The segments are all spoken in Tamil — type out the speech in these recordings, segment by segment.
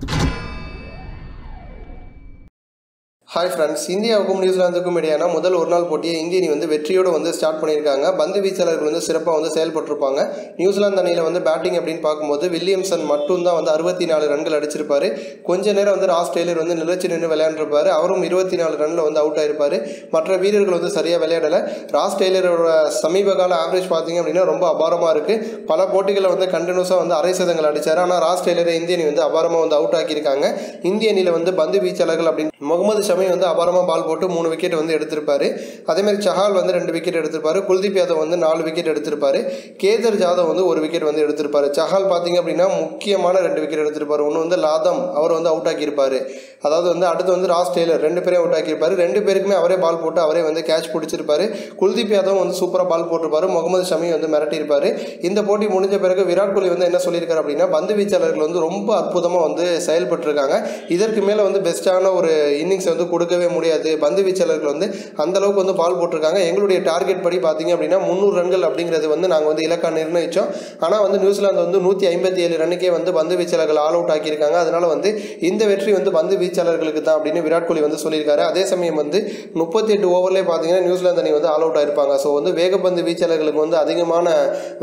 you ஹாய் ஃப்ரெண்ட்ஸ் இந்தியாவுக்கும் நியூசிலாந்துக்கும் இடையான முதல் ஒரு நாள் போட்டியை இந்திய அணி வந்து வெற்றியோடு வந்து ஸ்டார்ட் பண்ணியிருக்காங்க. பந்து வீச்சாளர்கள் வந்து சிறப்பாக வந்து செயல்பட்டிருப்பாங்க. நியூசிலாந்து அணியில் வந்து பேட்டிங் அப்படின்னு பார்க்கும்போது வில்லியம்சன் மட்டும்தான் வந்து அறுபத்தி நாலு ரன்கள் அடிச்சிருப்பார். கொஞ்ச நேரம் வந்து ராஸ் டெய்லர் வந்து நிலச்சி நின்று விளையாண்டுருப்பாரு. அவரும் இருபத்தி நாலு ரனில் வந்து அவுட் ஆயிருப்பார். மற்ற வீரர்கள் வந்து சரியாக விளையாடலை. ராஸ் டெய்லரோட சமீப கால ஆவரேஜ் பார்த்தீங்க அப்படின்னா ரொம்ப அபாரமாக இருக்குது பல போட்டிகளில் வந்து கண்டினியூஸாக வந்து அரை சதங்கள் அடித்தார் ஆனால் ராஸ் டெய்லரை இந்திய அணி வந்து அபாரமாக வந்து அவுட் ஆக்கியிருக்காங்க. இந்திய அணியில் வந்து பந்து வீச்சாளர்கள் அப்படின்னு முகமது ஷமி வந்து அபாரமாக பால் போட்டு மூணு விக்கெட் வந்து எடுத்திருப்பார். அதேமாதிரி சஹால் வந்து ரெண்டு விக்கெட் எடுத்திருப்பார். குல்தீப் யாதவ் வந்து நாலு விக்கெட் எடுத்திருப்பார். கேதர் ஜாதவ் வந்து ஒரு விக்கெட் வந்து எடுத்திருப்பார். சஹால் பார்த்தீங்க அப்படின்னா முக்கியமான ரெண்டு விக்கெட் எடுத்திருப்பாரு. ஒன்று வந்து லாதம் அவர் வந்து அவுட் ஆக்கியிருப்பார். அதாவது வந்து அடுத்து வந்து ராஸ் டெய்லர் ரெண்டு பேரையும் அவுட் ஆக்கியிருப்பாரு. ரெண்டு பேருக்குமே அவரே பால் போட்டு அவரே வந்து கேட்ச் பிடிச்சிருப்பார். குல்தீப் யாதவ் வந்து சூப்பராக பால் போட்டிருப்பார். முகமது ஷமி வந்து மிரட்டியிருப்பார். இந்த போட்டி முடிஞ்ச பிறகு விராட் கோலி வந்து என்ன சொல்லியிருக்காரு அப்படின்னா பந்து வீச்சாளர்கள் வந்து ரொம்ப அற்புதமாக வந்து செயல்பட்டிருக்காங்க. இதற்கு மேலே வந்து பெஸ்ட்டான ஒரு இன்னிங்ஸ் வந்து கொடுக்கவே முடியாது. பந்து வீச்சாளர்கள் வந்து அந்தளவுக்கு வந்து பால் போட்டிருக்காங்க. எங்களுடைய டார்கெட் படி பார்த்தீங்க அப்படின்னா முந்நூறு ரன்கள் அப்படிங்கிறது வந்து நாங்கள் வந்து இலக்கா நிர்ணயித்தோம் ஆனால் வந்து நியூசிலாந்து வந்து நூற்றி ஐம்பத்தி ஏழு ரன்னுக்கே வந்து பந்து வீச்சாளர்கள் ஆல் அவுட் ஆக்கியிருக்காங்க. அதனால் வந்து இந்த வெற்றி வந்து பந்து வீச்சாளர்களுக்கு தான் அப்படின்னு விராட் கோலி வந்து சொல்லியிருக்காரு. அதே சமயம் வந்து முப்பத்தி எட்டு ஓவர்லேயே பார்த்தீங்கன்னா நியூசிலாந்து அணி வந்து ஆல் அவுட் ஆயிருப்பாங்க. ஸோ வந்து வேகப்பந்து வீச்சாளர்களுக்கு வந்து அதிகமான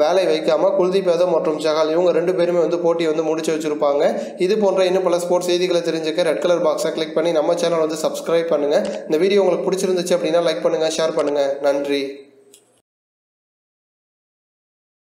வேலை வைக்காமல் குல்தீப் யாதவ் மற்றும் சஹால் இவங்க ரெண்டு பேருமே வந்து போட்டியை வந்து முடிச்சு வச்சிருப்பாங்க. இது போன்ற இன்னும் பல ஸ்போர்ட்ஸ் செய்திகளை தெரிஞ்சுக்க ரெட் கலர் பாக்ஸை கிளிக் பண்ணி நம்ம சேனல் வந்து சப்ஸ்கிரைப் பண்ணுங்கள் இந்த வீடியோ உங்களுக்கு பிடிச்சிருந்துச்சு அப்படின்னா லைக் பண்ணுங்கள் ஷேர் பண்ணுங்கள் நன்றி.